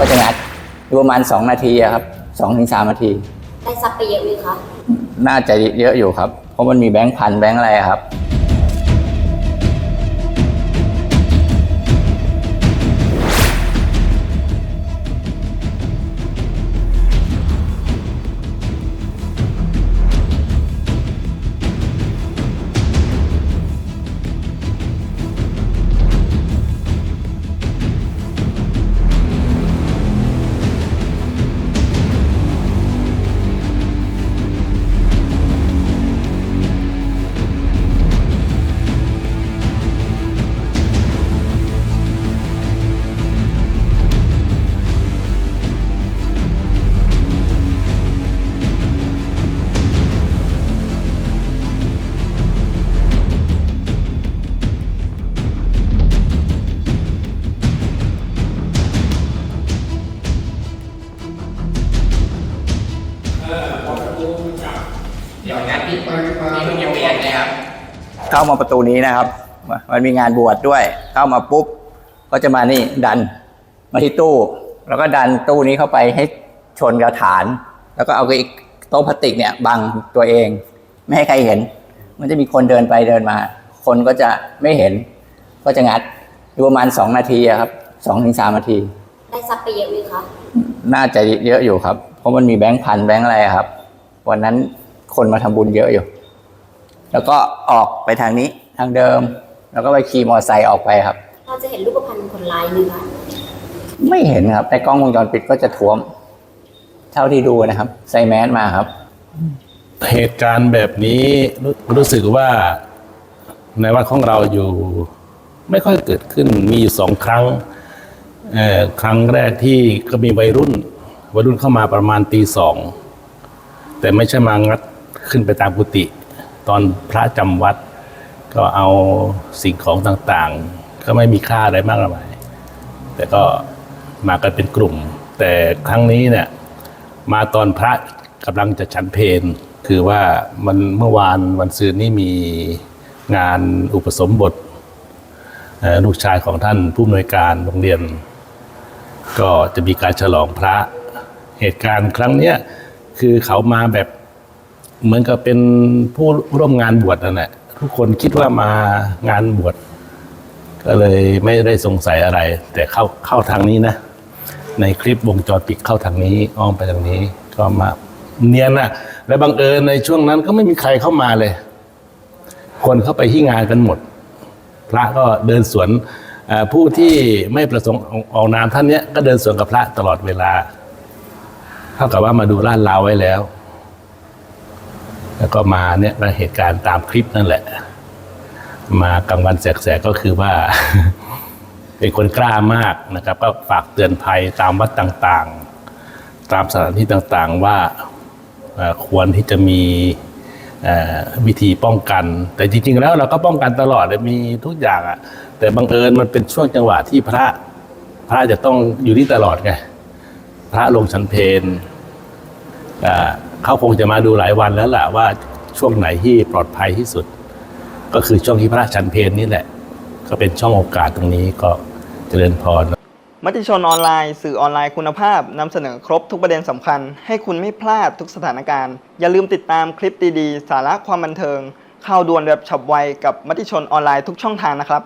ก็จะงัดอยู่ประมาณ2นาทีอะครับ2ถึง3นาที ได้ซับไปเยอะไหมคะ น่าจะเยอะอยู่ครับ เพราะมันมีแบงค์พันแบงค์อะไรอะครับ เดี๋ยวงัดที่นี่เพิ่งจะเปลี่ยนนะครับเข้ามาประตูนี้นะครับ มันมีงานบวชด้วย เข้ามาปุ๊บ ก็จะมานี่ดันมาที่ตู้ แล้วก็ดันตู้นี้เข้าไปให้ชนกับฐาน แล้วก็เอาอีกโต๊ะพลาสติกเนี่ยบังตัวเอง ไม่ให้ใครเห็น มันจะมีคนเดินไปเดินมา คนก็จะไม่เห็น ก็จะงัดอยู่ประมาณสองนาทีอะครับสองถึงสามนาที ได้ซับไปเยอะไหมคะ น่าจะเยอะอยู่ครับ เพราะมันมีแบงค์พันแบงค์อะไรอะครับ วันนั้น คนมาทำบุญเยอะอยู่ แล้วก็ออกไปทางนี้ทางเดิม แล้วก็ไปขี่มอเตอร์ไซค์ออกไปครับเราจะเห็นรูปพรรณคนร้ายไหมคะไม่เห็นครับในกล้องวงจรปิดก็จะท้วม เท่าที่ดูนะครับ ใส่แมสมาครับ เหตุการณ์แบบนี้รู้รู้สึกว่าในวัดของเราอยู่ ไม่ค่อยเกิดขึ้นมีอยู่สองครั้งเอ่อครั้งแรกที่ก็มีวัยรุ่นวัยรุ่นเข้ามาประมาณตีสองแต่ไม่ใช่มางัด ขึ้นไปตามกุฏิตอนพระจำวัด ก็เอาสิ่งของต่างๆ ก็ไม่มีค่าอะไรมากมายแต่ก็มากันเป็นกลุ่ม แต่ครั้งนี้เนี่ยมาตอนพระกำลังจะฉันเพลคือว่ามันเมื่อวานวันซืนนี่มีงานอุปสมบทลูกชายของท่านผู้อำนวยการโรงเรียน ก็จะมีการฉลองพระเหตุการณ์ครั้งเนี้ยคือเขามาแบบ เหมือนกับเป็นผู้ร่วมงานบวชนั่นแหละทุกคนคิดว่ามางานบวชก็เลยไม่ได้สงสัยอะไร แต่เข้าเข้าทางนี้นะ ในคลิปวงจรปิดเข้าทางนี้ อ้อมไปทางนี้ก็มาเนียนนะและบังเอิญในช่วงนั้นก็ไม่มีใครเข้ามาเลย คนเข้าไปที่งานกันหมด พระก็เดินสวนผู้ที่ไม่ประสงค์ออกนามท่านเนี้ยก็เดินสวนกับพระตลอดเวลา เท่ากับว่ามาดูลาดลาวไว้แล้ว แล้วก็มาเนี่ยก็เหตุการณ์ตามคลิปนั่นแหละ มากลางวันแสกๆก็คือว่า เป็นคนกล้ามากนะครับ ก็ฝากเตือนภัยตามวัดต่างๆ ตามสถานที่ต่างๆว่าควรที่จะมีวิธีป้องกัน แต่จริง ๆ แล้วเราก็ป้องกันตลอดมีทุกอย่างอะแต่บังเอิญมันเป็นช่วงจังหวะที่พระพระจะต้องอยู่นี่ตลอดไงพระลงชันเพนอ่า เขาคงจะมาดูหลายวันแล้วล่ะว่าช่วงไหนที่ปลอดภัยที่สุด ก็คือช่วงที่พระชันเพนนี่แหละ ก็เป็นช่องโอกาสตรงนี้ก็เจริญพรมติชนออนไลน์สื่อออนไลน์คุณภาพนำเสนอครบทุกประเด็นสำคัญ ให้คุณไม่พลาดทุกสถานการณ์ อย่าลืมติดตามคลิปดีๆ สาระความบันเทิง ข่าวด่วนแบบฉับไวกับมติชนออนไลน์ทุกช่องทางนะครับ